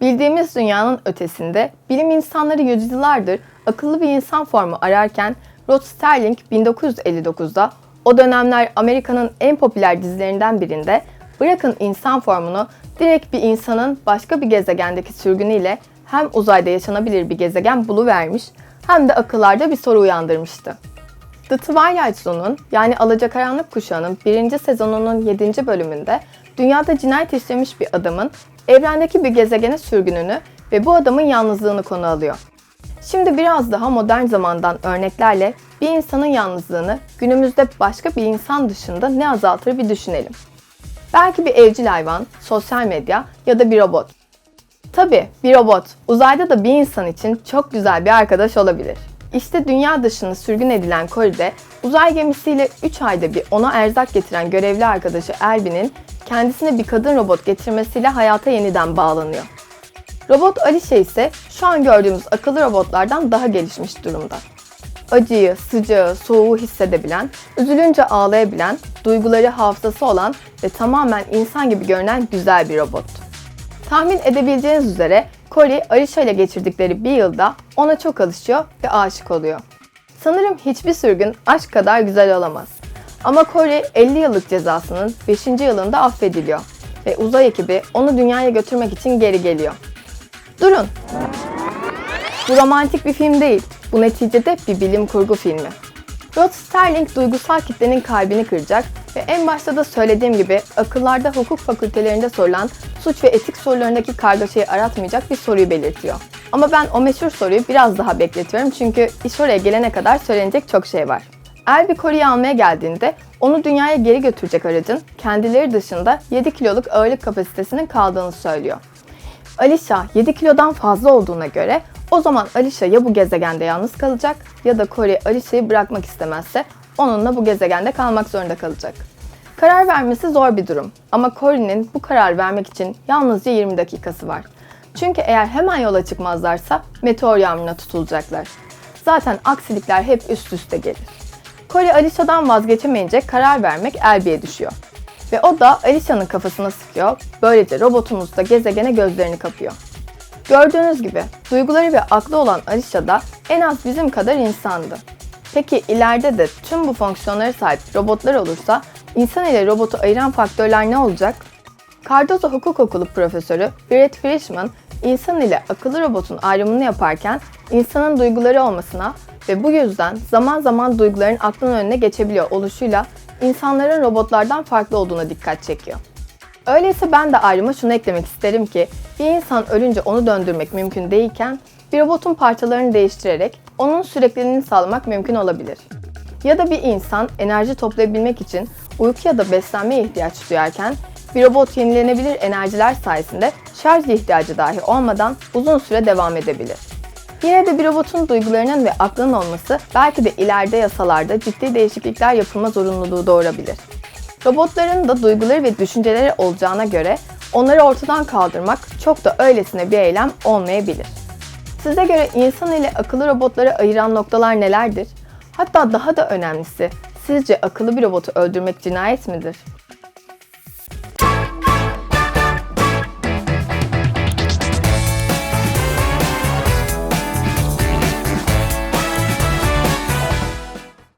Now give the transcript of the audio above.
Bildiğimiz dünyanın ötesinde bilim insanları yüzyıllardır akıllı bir insan formu ararken Rod Sterling 1959'da o dönemler Amerika'nın en popüler dizilerinden birinde bırakın insan formunu direkt bir insanın başka bir gezegendeki sürgünüyle hem uzayda yaşanabilir bir gezegen buluvermiş hem de akıllarda bir soru uyandırmıştı. The Twilight Zone'un yani Alacakaranlık Kuşağı'nın birinci sezonunun 7. bölümünde dünyada cinayet işlemiş bir adamın evrendeki bir gezegene sürgününü ve bu adamın yalnızlığını konu alıyor. Şimdi biraz daha modern zamandan örneklerle bir insanın yalnızlığını günümüzde başka bir insan dışında ne azaltır bir düşünelim. Belki bir evcil hayvan, sosyal medya ya da bir robot. Tabii bir robot uzayda da bir insan için çok güzel bir arkadaş olabilir. İşte dünya dışına sürgün edilen Cory'de uzay gemisiyle 3 ayda bir ona erzak getiren görevli arkadaşı Elbin'in kendisine bir kadın robot getirmesiyle hayata yeniden bağlanıyor. Robot Alicia ise şu an gördüğümüz akıllı robotlardan daha gelişmiş durumda. Acıyı, sıcağı, soğuğu hissedebilen, üzülünce ağlayabilen, duyguları hafızası olan ve tamamen insan gibi görünen güzel bir robot. Tahmin edebileceğiniz üzere Cory, Alicia ile geçirdikleri bir yılda ona çok alışıyor ve aşık oluyor. Sanırım hiçbir sürgün aşk kadar güzel olamaz. Ama Cory 50 yıllık cezasının 5. yılında affediliyor ve uzay ekibi onu dünyaya götürmek için geri geliyor. Durun! Bu romantik bir film değil. Bu neticede bir bilim kurgu filmi. Rod Sterling duygusal kitlenin kalbini kıracak ve en başta da söylediğim gibi akıllarda hukuk fakültelerinde sorulan suç ve etik sorularındaki kargaşayı aratmayacak bir soruyu belirtiyor. Ama ben o meşhur soruyu biraz daha bekletiyorum çünkü iş oraya gelene kadar söylenecek çok şey var. Elby Cory'i almaya geldiğinde onu dünyaya geri götürecek aracın kendileri dışında 7 kiloluk ağırlık kapasitesinin kaldığını söylüyor. Alicia 7 kilodan fazla olduğuna göre o zaman Alicia ya bu gezegende yalnız kalacak ya da Cory Alicia'yı bırakmak istemezse onunla bu gezegende kalmak zorunda kalacak. Karar vermesi zor bir durum ama Cory'nin bu karar vermek için yalnızca 20 dakikası var. Çünkü eğer hemen yola çıkmazlarsa meteor yağmuruna tutulacaklar. Zaten aksilikler hep üst üste gelir. Cory Alicia'dan vazgeçemeyince karar vermek Elby'ye düşüyor. Ve o da Alicia'nın kafasına sıkıyor. Böylece robotumuz da gezegene gözlerini kapıyor. Gördüğünüz gibi duyguları ve aklı olan Alicia da en az bizim kadar insandı. Peki ileride de tüm bu fonksiyonlara sahip robotlar olursa insan ile robotu ayıran faktörler ne olacak? Cardozo Hukuk Okulu profesörü Brett Frischman, insan ile akıllı robotun ayrımını yaparken insanın duyguları olmasına ve bu yüzden zaman zaman duyguların aklın önüne geçebiliyor oluşuyla insanların robotlardan farklı olduğuna dikkat çekiyor. Öyleyse ben de ayrıma şunu eklemek isterim ki bir insan ölünce onu döndürmek mümkün değilken bir robotun parçalarını değiştirerek onun sürekliliğini sağlamak mümkün olabilir. Ya da bir insan enerji toplayabilmek için uyku ya da beslenmeye ihtiyaç duyarken bir robot yenilenebilir enerjiler sayesinde şarj ihtiyacı dahi olmadan uzun süre devam edebilir. Yine de bir robotun duygularının ve aklının olması belki de ileride yasalarda ciddi değişiklikler yapılma zorunluluğu doğurabilir. Robotların da duyguları ve düşünceleri olacağına göre onları ortadan kaldırmak çok da öylesine bir eylem olmayabilir. Size göre insan ile akıllı robotları ayıran noktalar nelerdir? Hatta daha da önemlisi, sizce akıllı bir robotu öldürmek cinayet midir?